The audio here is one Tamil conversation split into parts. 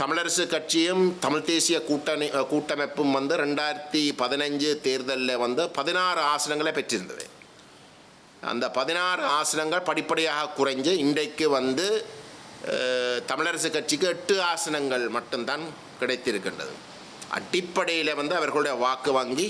தமிழரசு கட்சியும் தமிழ் தேசிய கூட்டணி கூட்டமைப்பும் வந்து ரெண்டாயிரத்தி பதினஞ்சு தேர்தலில் வந்து பதினாறு ஆசனங்களை பெற்றிருந்தது. அந்த பதினாறு ஆசனங்கள் படிப்படியாக குறைஞ்சு இன்றைக்கு வந்து தமிழரசு கட்சிக்கு எட்டு ஆசனங்கள் மட்டும்தான் கிடைத்திருக்கின்றது. அடிப்படையில் வந்து அவர்களுடைய வாக்கு வங்கி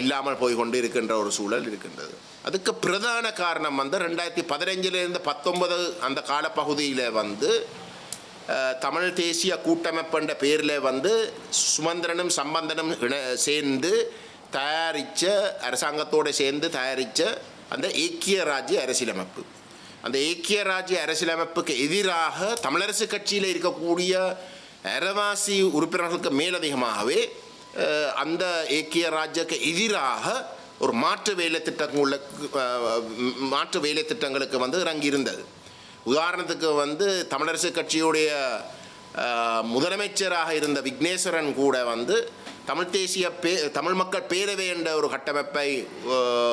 இல்லாமல் போய் கொண்டு இருக்கின்ற ஒரு சூழல் இருக்கின்றது. அதுக்கு பிரதான காரணம் வந்து ரெண்டாயிரத்தி பதினஞ்சிலிருந்து பத்தொன்பது அந்த காலப்பகுதியில் வந்து தமிழ் தேசிய கூட்டமைப்புன்ற பேரில் வந்து சுமந்திரனும் சம்பந்தனும் இண சேர்ந்து தயாரித்த அரசாங்கத்தோடு சேர்ந்து தயாரித்த அந்த ஏக்கிய ராஜ்ய அரசியலமைப்பு. அந்த ஏக்கிய ராஜ்ய அரசியலமைப்புக்கு எதிராக தமிழரசு கட்சியில் இருக்கக்கூடிய அரவாசி உறுப்பினர்களுக்கு மேலதிகமாகவே அந்த ஏக்கிய ராஜ்யக்கு எதிராக ஒரு மாற்று வேலை திட்டங்களுக்கு மாற்று வேலை திட்டங்களுக்கு வந்து இறங்கியிருந்தது. உதாரணத்துக்கு வந்து தமிழரசு கட்சியுடைய முதலமைச்சராக இருந்த விக்னேஸ்வரன் கூட வந்து தமிழ் தேசிய பே தமிழ் மக்கள் பேரவை என்ற ஒரு கட்டமைப்பை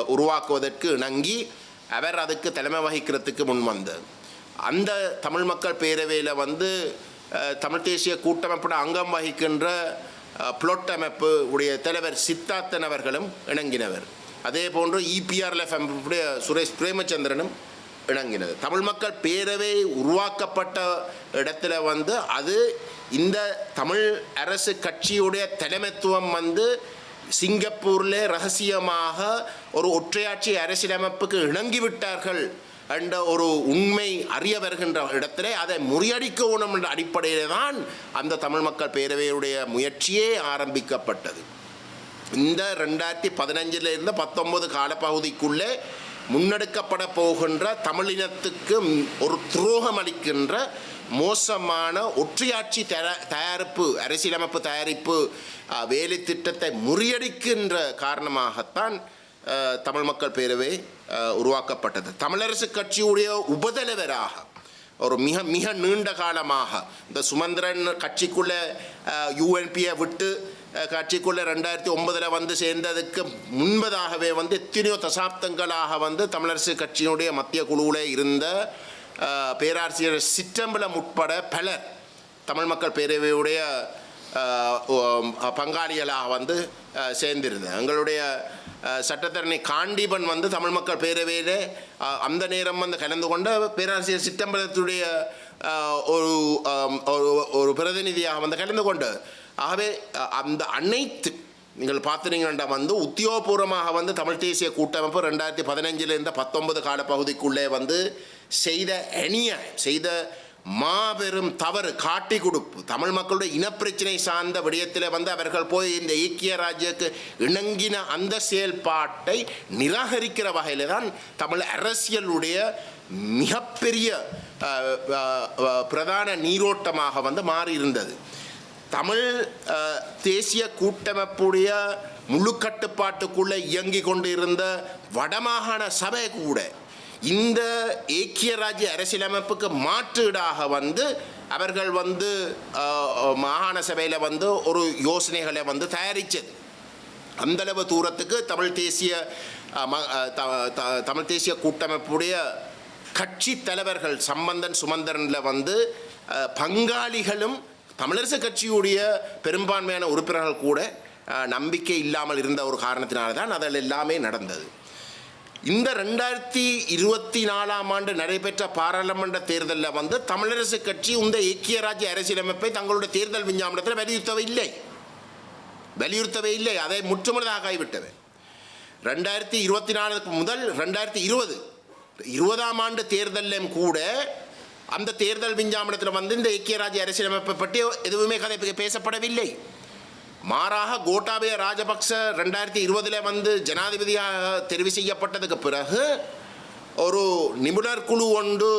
உருவாக்குவதற்கு இணங்கி அவர் அதுக்கு தலைமை வகிக்கிறதுக்கு முன் அந்த தமிழ் மக்கள் பேரவையில் வந்து தமிழ் தேசிய கூட்டமைப்போட அங்கம் வகிக்கின்ற புளொட் அமைப்பு உடைய தலைவர் சித்தார்த்தன் அவர்களும் இணங்கினவர். அதே போன்று இபிஆர்எஃப் அமைப்புடைய சுரேஷ் பிரேமச்சந்திரனும் இணங்கினது. தமிழ் மக்கள் பேரவை உருவாக்கப்பட்ட இடத்துல வந்து அது இந்த தமிழ் அரசு கட்சியுடைய தலைமைத்துவம் வந்து சிங்கப்பூரில் ரகசியமாக ஒரு ஒற்றையாட்சி அரசியலமைப்புக்கு இணங்கிவிட்டார்கள் என்ற ஒரு உண்மை அறிய வருகின்ற இடத்திலே அதை முறியடிக்கணும் என்ற அடிப்படையில் தான் அந்த தமிழ் மக்கள் பேரவையுடைய முயற்சியே ஆரம்பிக்கப்பட்டது. இந்த ரெண்டாயிரத்தி பதினஞ்சில் இருந்து பத்தொன்பது காலப்பகுதிக்குள்ளே முன்னெடுக்கப்பட போகின்ற தமிழினத்துக்கு ஒரு துரோகம் அளிக்கின்ற மோசமான ஒற்றையாட்சி தயா தயாரிப்பு அரசியலமைப்பு தயாரிப்பு வேலை திட்டத்தை முறியடிக்கின்ற காரணமாகத்தான் தமிழ் மக்கள் பேரவை உருவாக்கப்பட்டது. தமிழரசு கட்சியுடைய உபதலைவராக ஒரு மிக மிக நீண்ட காலமாக இந்த சுமந்திரன் கட்சிக்குள்ளே யூஎன்பியை விட்டு கட்சிக்குள்ளே ரெண்டாயிரத்தி ஒன்பதில் வந்து சேர்ந்ததுக்கு முன்பதாகவே வந்து எத்தனையோ தசாப்தங்களாக வந்து தமிழரசு கட்சியினுடைய மத்திய குழுவில் இருந்த பேராசிரியர் சிற்றம்பலம் உட்பட பலர் தமிழ் மக்கள் பேரவையுடைய பங்காளிகளாக வந்து சேர்ந்திருந்தேன் எங்களுடைய சட்டத்தரணி காண்டிபன் வந்து தமிழ் மக்கள் பேரவையில் அந்த நேரம் வந்து கலந்து கொண்ட பேராசிரியர் சிற்றம்பலத்துடைய ஒரு- ஒரு பிரதிநிதியாக வந்து கலந்து கொண்டு ஆகவே அந்த அனைத்து நீங்கள் பார்த்துனீங்கன்னா வந்து உத்தியோகபூர்வமாக வந்து தமிழ் தேசிய கூட்டமைப்பு ரெண்டாயிரத்தி பதினஞ்சிலிருந்து பத்தொன்பது காலப்பகுதிக்குள்ளே வந்து செய்த அணிய செய்த மாபெரும் தவறு காட்டி கொடுப்பு தமிழ் மக்களுடைய இனப்பிரச்சனை சார்ந்த விடயத்தில் வந்து அவர்கள் போய் இந்த ஐக்கிய ராஜ்யக்கு இணங்கின அந்த செயல்பாட்டை நிராகரிக்கிற வகையில் தான் தமிழ் அரசியலுடைய மிகப்பெரிய பிரதான நீரோட்டமாக வந்து மாறி இருந்தது தமிழ் தேசிய கூட்டமைப்புடைய முழு கட்டுப்பாட்டுக்குள்ளே இயங்கி கொண்டு இருந்த வடமாகாண சபை கூட இந்த ஏக்கிய ராஜ்ய அரசியலமைப்புக்கு மாற்றீடாக வந்து அவர்கள் வந்து மாகாண சபையில் வந்து ஒரு யோசனைகளை வந்து தயாரித்தது. அந்தளவு தூரத்துக்கு தமிழ் தேசிய ம- த- த- தமிழ் தேசிய கூட்டமைப்புடைய கட்சி தலைவர்கள் சம்பந்தன் சுமந்தரனில் வந்து பங்காளிகளும் தமிழரசு கட்சியுடைய பெரும்பான்மையான உறுப்பினர்கள் கூட நம்பிக்கை இல்லாமல் இருந்த ஒரு காரணத்தினால தான் அதில் எல்லாமே நடந்தது. இந்த ரெண்டாயிரத்தி இருபத்தி நாலாம் ஆண்டு நடைபெற்ற பாராளுமன்ற தேர்தலில் வந்து தமிழரசு கட்சி இந்த ஐக்கிய ராஜ்ய அரசியலமைப்பை தங்களுடைய தேர்தல் விஞ்ஞாபனத்தில் வலியுறுத்தவே இல்லை. வலியுறுத்தவே இல்லை. அதை முற்றுமுழுதாக கைவிட்டது ரெண்டாயிரத்தி இருபத்தி நாலுக்கு முதல் ரெண்டாயிரத்தி இருபது இருபதாம் ஆண்டு தேர்தலிலும் கூட அந்த தேர்தல் விஞ்ஞாபனத்தில் வந்து இந்த ஐக்கிய ராஜ்ய அரசியலமைப்பை பற்றி எதுவுமே கதை பேசப்படவில்லை. மாறாக கோட்டாபய ராஜபக்ச ரெண்டாயிரத்தி இருபதில் வந்து ஜனாதிபதியாக தெரிவு செய்யப்பட்டதுக்கு பிறகு ஒரு நிபுணர் குழு ஒன்று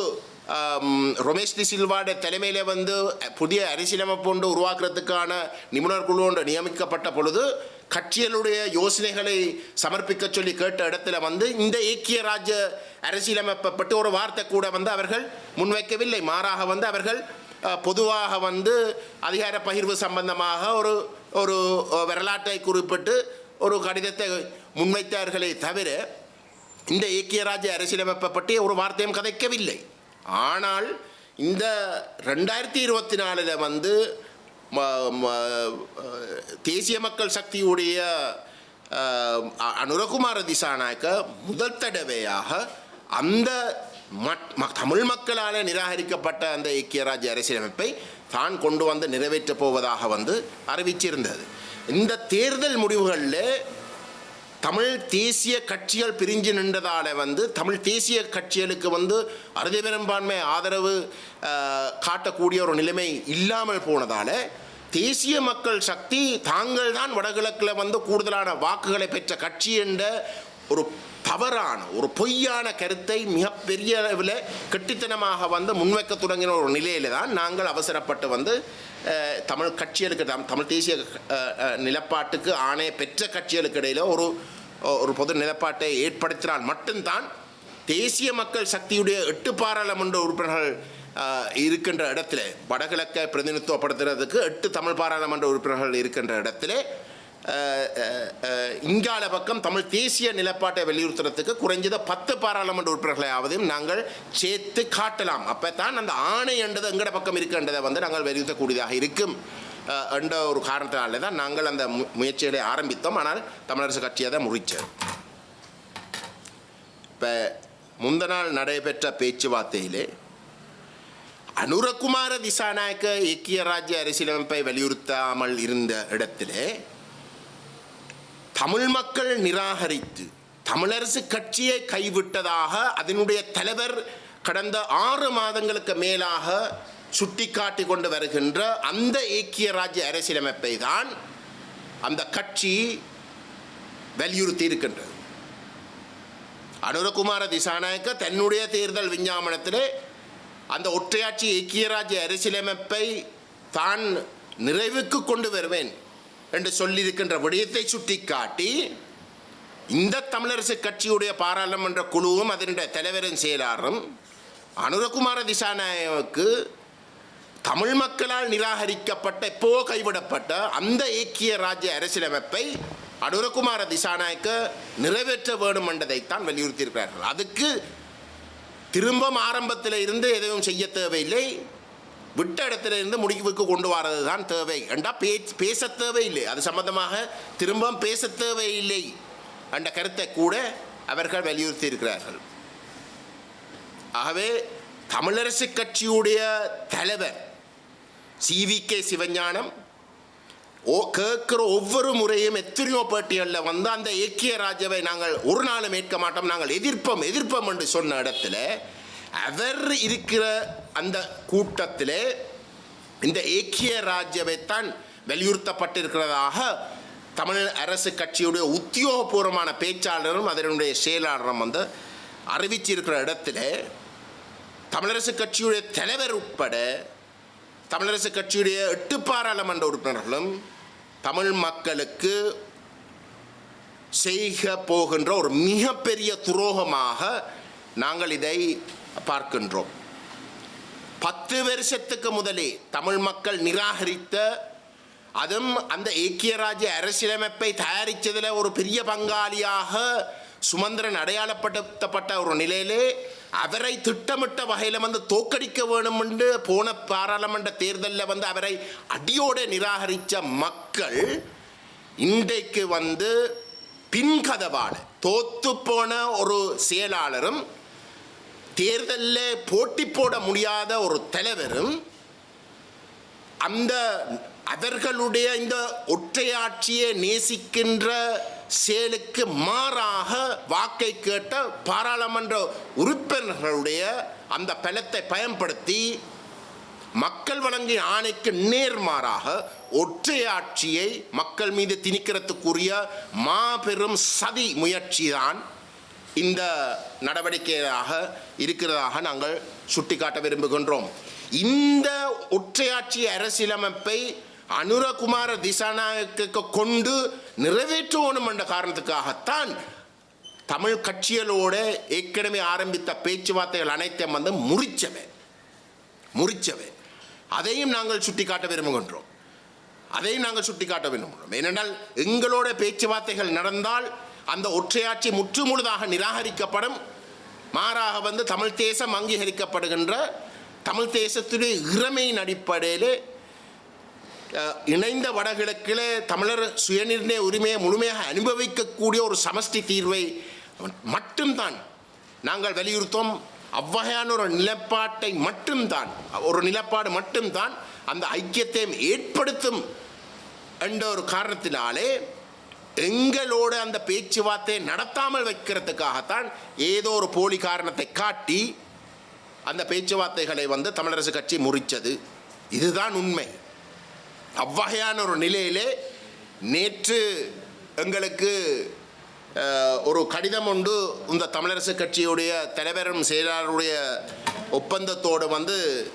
ரொமேஷ் ரமேஷ் டி சில்வாட தலைமையில் வந்து புதிய அரசியலமைப்பு ஒன்று உருவாக்குறதுக்கான நிபுணர் குழு ஒன்று நியமிக்கப்பட்ட பொழுது கட்சிகளுடைய யோசனைகளை சமர்ப்பிக்க சொல்லி கேட்ட இடத்துல வந்து இந்த ஏக்கிய ராஜ்ய அரசியலமைப்பப்பட்டு ஒரு வார்த்தை கூட வந்து அவர்கள் முன்வைக்கவில்லை மாறாக வந்து அவர்கள் பொதுவாக வந்து அதிகார பகிர்வு சம்பந்தமாக ஒரு ஒரு வரலாற்றை குறிப்பிட்டு ஒரு கடிதத்தை முன்வைத்தார்களே தவிர இந்த ஏக்கிய ராஜ்ய அரசியலமைப்பை பற்றி ஒரு வார்த்தையும் கதைக்கவில்லை ஆனால் இந்த ரெண்டாயிரத்தி இருபத்தி நாலில் வந்து தேசிய மக்கள் சக்தியுடைய அ- அனுரகுமார திசாநாயக்க முதல் தடவையாக அந்த மட்- ம- தமிழ் மக்களால் நிராகரிக்கப்பட்ட அந்த ஐக்கிய ராஜ்ய அரசியலமைப்பை தான் கொண்டு வந்து நிறைவேற்றப் போவதாக வந்து அறிவிச்சிருந்தது. இந்த தேர்தல் முடிவுகளில் தமிழ் தேசிய கட்சிகள் பிரிஞ்சு நின்றதால வந்து தமிழ் தேசிய கட்சிகளுக்கு வந்து அறுதி பெரும்பான்மை ஆதரவு காட்டக்கூடிய ஒரு நிலைமை இல்லாமல் போனதால் தேசிய மக்கள் சக்தி தாங்கள் தான் வடகிழக்கில் வந்து கூடுதலான வாக்குகளை பெற்ற கட்சி என்ற ஒரு தவறான ஒரு பொய்யான கருத்தை மிகப்பெரிய அளவில் கெட்டித்தனமாக வந்து முன்வைக்க தொடங்கின ஒரு நிலையில தான் நாங்கள் அவசரப்பட்டு வந்து தமிழ் கட்சிகளுக்கு தமிழ் தேசிய நிலப்பாட்டுக்கு ஆணைய பெற்ற கட்சிகளுக்கு இடையில ஒரு ஒரு பொது நிலப்பாட்டை ஏற்படுத்தினால் மட்டும்தான் தேசிய மக்கள் சக்தியுடைய எட்டு பாராளுமன்ற உறுப்பினர்கள் இருக்கின்ற இடத்துல வடகிழக்கை பிரதிநிதித்துவப்படுத்துறதுக்கு எட்டு தமிழ் பாராளுமன்ற உறுப்பினர்கள் இருக்கின்ற இடத்துல இங்கால பக்கம் தமிழ் தேசிய நிலப்பாட்டை வலியுறுத்துறதுக்கு குறைஞ்சது பத்து பாராளுமன்ற உறுப்பினர்களையாவது நாங்கள் சேர்த்து காட்டலாம். அப்போ தான் அந்த ஆணை என்றது எங்கட பக்கம் இருக்குன்றதை வந்து நாங்கள் வலியுறுத்தக்கூடியதாக இருக்கும். என்ற ஒரு காரணத்தினாலே தான் நாங்கள் அந்த மு- முயற்சிகளை ஆரம்பித்தோம். ஆனால் தமிழரசு கட்சியை தான் முறிச்சது. இப்போ முந்த நாள் நடைபெற்ற பேச்சுவார்த்தையிலே அனுரகுமார திசாநாயக்க ஐக்கிய ராஜ்ய அரசியலமைப்பை வலியுறுத்தாமல் இருந்த இடத்திலே தமிழ் மக்கள் நிராகரித்து தமிழரசு கட்சியை கைவிட்டதாக அதனுடைய தலைவர் கடந்த ஆறு மாதங்களுக்கு மேலாக சுட்டிக்காட்டி கொண்டு வருகின்ற அந்த ஏக்கிய ராஜ்ய அரசியலமைப்பை தான் அந்த கட்சி வலியுறுத்தி இருக்கின்றது. அனுரகுமார திசாநாயக்க தன்னுடைய தேர்தல் விஞ்ஞாபனத்திலே அந்த ஒற்றையாட்சி ஐக்கிய ராஜ்ய அரசியலமைப்பை தான் நிறைவுக்கு கொண்டு வருவேன். என்று சொல்லியிருக்கின்ற விடயத்தை சுட்டிக்காட்டி இந்த தமிழரசு கட்சியுடைய பாராளுமன்ற குழுவும் அதனுடைய தலைவரின் செயலாளரும் அனுரகுமார திசாநாயகவுக்கு தமிழ் மக்களால் நிராகரிக்கப்பட்ட இப்போ கைவிடப்பட்ட அந்த ஏக்கிய ராஜ்ய அரசியலமைப்பை அனுரகுமார திசாநாயக்க நிறைவேற்ற வேண்டும் என்றதைத்தான் வலியுறுத்தியிருக்கிறார்கள். அதுக்கு திரும்பவும் ஆரம்பத்தில் இருந்து எதுவும் செய்ய தேவையில்லை. விட்ட இடத்துல இருந்து முடிவுக்கு கொண்டு வரது தான் தேவை. என்றா பேச்சு பேச தேவையில்லை. அது சம்பந்தமாக திரும்பவும் பேச தேவையில்லை என்ற கருத்தை கூட அவர்கள் வலியுறுத்தி இருக்கிறார்கள் ஆகவே தமிழரசு கட்சியுடைய தலைவர் சிவி கே. சிவஞானம் ஓ கேட்குற ஒவ்வொரு முறையும் எத்தனையோ பேட்டிகளில் வந்து அந்த ஏக்கிய ராஜாவை நாங்கள் ஒரு நாளும் ஏற்க மாட்டோம் நாங்கள் எதிர்ப்போம் எதிர்ப்போம் என்று சொன்ன இடத்துல அவர் இருக்கிற அந்த கூட்டத்திலே இந்த ஏக்கிய ராஜ்யவைத்தான் வலியுறுத்தப்பட்டிருக்கிறதாக தமிழ் அரசு கட்சியுடைய உத்தியோகபூர்வமான பேச்சாளரும் அதனுடைய செயலாளரும் வந்து அறிவிச்சிருக்கிற இடத்துல தமிழரசு கட்சியுடைய தலைவர் உட்பட தமிழரசு கட்சியுடைய எட்டு பாராளுமன்ற உறுப்பினர்களும் தமிழ் மக்களுக்கு செய்க போகின்ற ஒரு மிகப்பெரிய துரோகமாக நாங்கள் இதை பார்க்கின்றோம். பத்து வருஷத்துக்கு முதலே தமிழ் மக்கள் நிராகரித்த அதுவும் அந்த ஏக்கிய ராஜ்ய அரசியலமைப்பை தயாரித்ததில் ஒரு பெரிய பங்காளியாக சுமந்திரன் அடையாளப்படுத்தப்பட்ட ஒரு நிலையிலே அவரை திட்டமிட்ட வகையில் வந்து தோக்கடிக்க வேணும் என்று போன பாராளுமன்ற தேர்தலில் வந்து அவரை அடியோடு நிராகரித்த மக்கள் இன்றைக்கு வந்து பின்கதவால் தோத்து போன ஒரு செயலாளரும் தேர்தலில் போட்டி போட முடியாத ஒரு தலைவரும் அந்த அவர்களுடைய இந்த ஒற்றையாட்சியை நேசிக்கின்ற செயலுக்கு மாறாக வாக்கை கேட்ட பாராளுமன்ற உறுப்பினர்களுடைய அந்த பலத்தை பயன்படுத்தி மக்கள் வழங்கிய ஆணைக்கு நேர்மாறாக ஒற்றையாட்சியை மக்கள் மீது திணிக்கிறதுக்குரிய மாபெரும் சதி முயற்சிதான் இந்த நடவடிக்கையாக இருக்கிறதாக நாங்கள் சுட்டிக்காட்ட விரும்புகின்றோம். இந்த ஒற்றையாட்சி அரசியலமைப்பை அனுரகுமார திசாநாயக்கு கொண்டு நிறைவேற்றுவோம் என்ற காரணத்துக்காகத்தான் தமிழ் கட்சிகளோடு ஏற்கனவே ஆரம்பித்த பேச்சுவார்த்தைகள் அனைத்தையும் வந்து முறிச்சவை முறிச்சவை. அதையும் நாங்கள் சுட்டிக்காட்ட விரும்புகின்றோம். அதையும் நாங்கள் சுட்டிக்காட்ட விரும்புகிறோம். ஏனென்றால் எங்களோட பேச்சுவார்த்தைகள் நடந்தால் அந்த ஒற்றையாட்சி முற்றுமுழுதாக நிராகரிக்கப்படும். மாறாக வந்து தமிழ் தேசம் அங்கீகரிக்கப்படுகின்ற தமிழ் தேசத்துடைய இறமையின் அடிப்படையில் இணைந்த வடகிழக்கில் தமிழர் சுயநிர்ணய உரிமையை முழுமையாக அனுபவிக்கக்கூடிய ஒரு சமஷ்டி தீர்வை மட்டும்தான். நாங்கள் வலியுறுத்தோம். அவ்வகையான ஒரு நிலப்பாட்டை மட்டும்தான் ஒரு நிலப்பாடு மட்டும்தான் அந்த ஐக்கியத்தை ஏற்படுத்தும் என்ற ஒரு காரணத்தினாலே எங்களோட அந்த பேச்சுவார்த்தையை நடத்தாமல் வைக்கிறதுக்காகத்தான் ஏதோ ஒரு போலி காரணத்தை காட்டி அந்த பேச்சுவார்த்தைகளை வந்து தமிழரசு கட்சி முறித்தது. இதுதான் உண்மை. அவ்வகையான ஒரு நிலையிலே நேற்று எங்களுக்கு ஒரு கடிதம் உண்டு இந்த தமிழரசு கட்சியுடைய தலைவரும் செயலாளருடைய ஒப்பந்தத்தோடு வந்து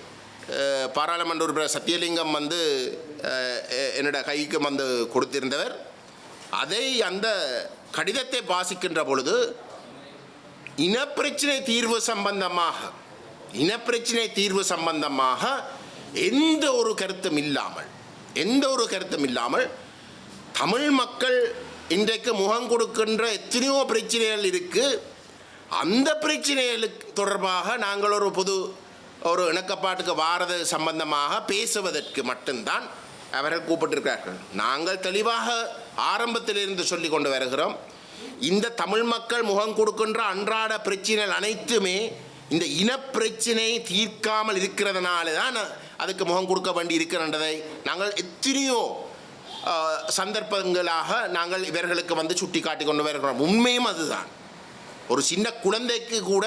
பாராளுமன்ற உறுப்பினர் சத்தியலிங்கம் வந்து எ- என்னோட கைக்கு வந்து கொடுத்திருந்தவர். அதை அந்த கடிதத்தை வாசிக்கின்ற பொழுது இனப்பிரச்சனை தீர்வு சம்பந்தமாக இனப்பிரச்சனை தீர்வு சம்பந்தமாக எந்த ஒரு கருத்தும் இல்லாமல் எந்த ஒரு கருத்தும் இல்லாமல் தமிழ் மக்கள் இன்றைக்கு முகம் கொடுக்கின்ற எத்தனையோ பிரச்சனைகள் இருக்குது அந்த பிரச்சனைகளுக்கு தொடர்பாக நாங்கள் ஒரு பொது ஒரு இணக்கப்பாட்டுக்கு வாரது சம்பந்தமாக பேசுவதற்கு மட்டும்தான் அவர்கள் கூப்பிட்டிருக்கிறார்கள். நாங்கள் தெளிவாக ஆரம்பத்திலிருந்து சொல்லி கொண்டு வருகிறோம். இந்த தமிழ் மக்கள் முகம் கொடுக்கின்ற அன்றாட பிரச்சனைகள் அனைத்துமே இந்த இனப்பிரச்சினை தீர்க்காமல் இருக்கிறதுனால தான் அதுக்கு முகம் கொடுக்க வேண்டி இருக்கிறன்றதை நாங்கள் எத்தனையோ சந்தர்ப்பங்களாக நாங்கள் இவர்களுக்கு வந்து சுட்டி காட்டி கொண்டு வருகிறோம். உண்மையும் அதுதான். ஒரு சின்ன குழந்தைக்கு கூட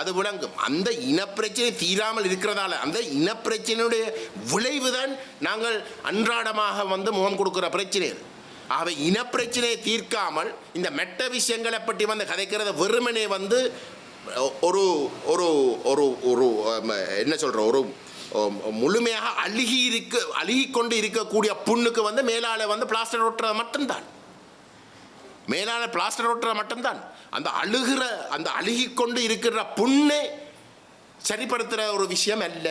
அது விளங்கும். அந்த இனப்பிரச்சனை தீராமல் இருக்கிறதால அந்த இனப்பிரச்சனையுடைய விளைவுதான் நாங்கள் அன்றாடமாக வந்து முகம் கொடுக்குற பிரச்சனைகள். ஆகவே இனப்பிரச்சனையை தீர்க்காமல் இந்த மெட்ட விஷயங்களை பற்றி வந்து கதைக்கிறத வெறுமனே வந்து ஒரு ஒரு ஒரு ஒரு என்ன சொல்கிற ஒரு முழுமையாக அழுகி இருக்க அழுகி கொண்டு இருக்கக்கூடிய புண்ணுக்கு வந்து மேலால வந்து பிளாஸ்டர் ஒட்டுறது மட்டும்தான். மேலான பிளாஸ்டர் ஓட்டுறது மட்டும்தான். அந்த அழுகிற அந்த அழுகி கொண்டு இருக்கிற புண்ணை சரிப்படுத்துகிற ஒரு விஷயம் அல்ல.